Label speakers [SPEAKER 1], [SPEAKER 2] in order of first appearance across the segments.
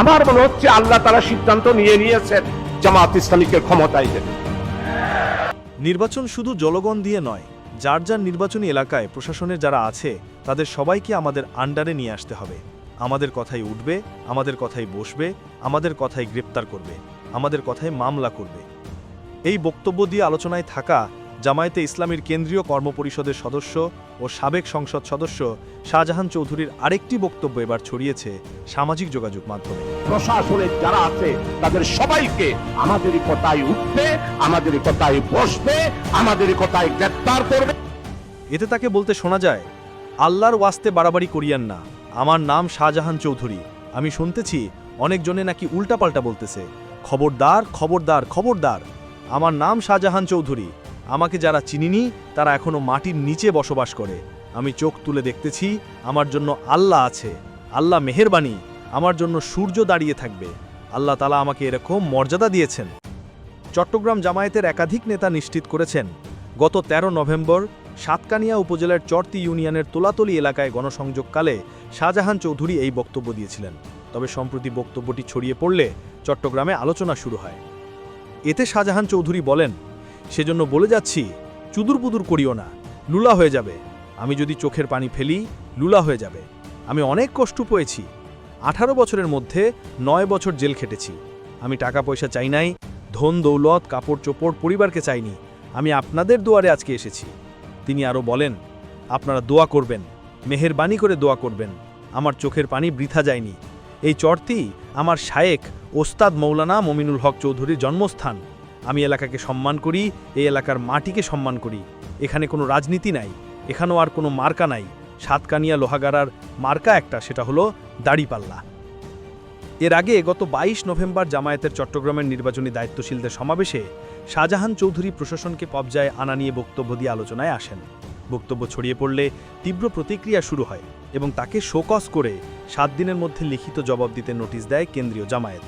[SPEAKER 1] আমার মনে হচ্ছে আল্লাহ তারা সিদ্ধান্ত নিয়ে নিয়েছেন জামাত ইসলামীকে ক্ষমতায় দেবে।
[SPEAKER 2] নির্বাচন শুধু জলগণ দিয়ে নয়, যার যার নির্বাচনী এলাকায় প্রশাসনের যারা আছে, তাদের সবাইকে আমাদের আন্ডারে নিয়ে আসতে হবে। আমাদের কথাই উঠবে, আমাদের কথাই বসবে, আমাদের কথাই গ্রেপ্তার করবে, আমাদের কথাই মামলা করবে। এই বক্তব্য দিয়ে আলোচনায় থাকা জামায়াতে ইসলামীর কেন্দ্রীয় কর্মপরিষদের সদস্য ও সাবেক সংসদ সদস্য শাহজাহান চৌধুরীর আরেকটি বক্তব্য এবার ছড়িয়েছে সামাজিক যোগাযোগ মাধ্যমে।
[SPEAKER 1] প্রশাসনের যারা আছে তাদের সবাইকে আমাদের কথায় উঠবে আমাদের কথায় বসবে আমাদের কথায় গ্রেপ্তার করবে।
[SPEAKER 2] এতে তাকে বলতে শোনা যায় আল্লাহর ওয়াস্তে বাড়াবাড়ি করিয়ান না। আমার নাম শাহজাহান চৌধুরী। আমি শুনতেছি অনেকজনে নাকি উল্টাপাল্টা বলতেছে খবরদার খবরদার খবরদার। আমার নাম শাহজাহান চৌধুরী। আমাকে যারা চিনিনি তারা এখনও মাটির নিচে বসবাস করে। আমি চোখ তুলে দেখতেছি আমার জন্য আল্লাহ আছে। আল্লাহ মেহেরবানি আমার জন্য সূর্য দাঁড়িয়ে থাকবে। আল্লাহ তালা আমাকে এরকম মর্যাদা দিয়েছেন। চট্টগ্রাম জামায়াতের একাধিক নেতা নিশ্চিত করেছেন, গত ১৩ নভেম্বর সাতকানিয়া উপজেলার চরতি ইউনিয়নের তোলাতলি এলাকায় গণসংযোগকালে শাহজাহান চৌধুরী এই বক্তব্য দিয়েছিলেন। তবে সম্প্রতি বক্তব্যটি ছড়িয়ে পড়লে চট্টগ্রামে আলোচনা শুরু হয়। এতে শাহজাহান চৌধুরী বলেন, সেজন্য বলে যাচ্ছি, চুদুরপুদুর করিও না। লুলা হয়ে যাবে। আমি যদি চোখের পানি ফেলি, লুলা হয়ে যাবে। আমি অনেক কষ্ট পেয়েছি। আঠারো বছরের মধ্যে নয় বছর জেল খেটেছি। আমি টাকা পয়সা চাই নাই, ধন, দৌলত কাপড় চোপড় পরিবারকে চাইনি। আমি আপনাদের দুয়ারে আজকে এসেছি। তিনি আরও বলেন, আপনারা দোয়া করবেন, মেহেরবানি করে দোয়া করবেন। আমার চোখের পানি বৃথা যায়নি। এই চরতি আমার শায়েক ওস্তাদ মৌলানা মমিনুল হক চৌধুরীর জন্মস্থান। আমি এলাকাকে সম্মান করি, এই এলাকার মাটিকে সম্মান করি। এখানে কোনো রাজনীতি নাই, এখানেও আর কোনো মার্কা নাই। সাতকানিয়া লোহাগাড়ার মার্কা একটা, সেটা হলো দাড়িপাল্লা। এর আগে গত ২২ নভেম্বর জামায়াতের চট্টগ্রামের নির্বাচনী দায়িত্বশীলদের সমাবেশে শাহজাহান চৌধুরী প্রশাসনকে পর্যায়ে আনা নিয়ে বক্তব্য দিয়ে আলোচনায় আসেন। বক্তব্য ছড়িয়ে পড়লে তীব্র প্রতিক্রিয়া শুরু হয় এবং তাকে শোকস করে সাত দিনের মধ্যে লিখিত জবাব দিতে নোটিশ দেয় কেন্দ্রীয় জামায়াত।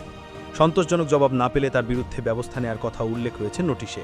[SPEAKER 2] সন্তোষজনক জবাব না পেলে তার বিরুদ্ধে ব্যবস্থা নেওয়ার কথা উল্লেখ রয়েছে নোটিশে।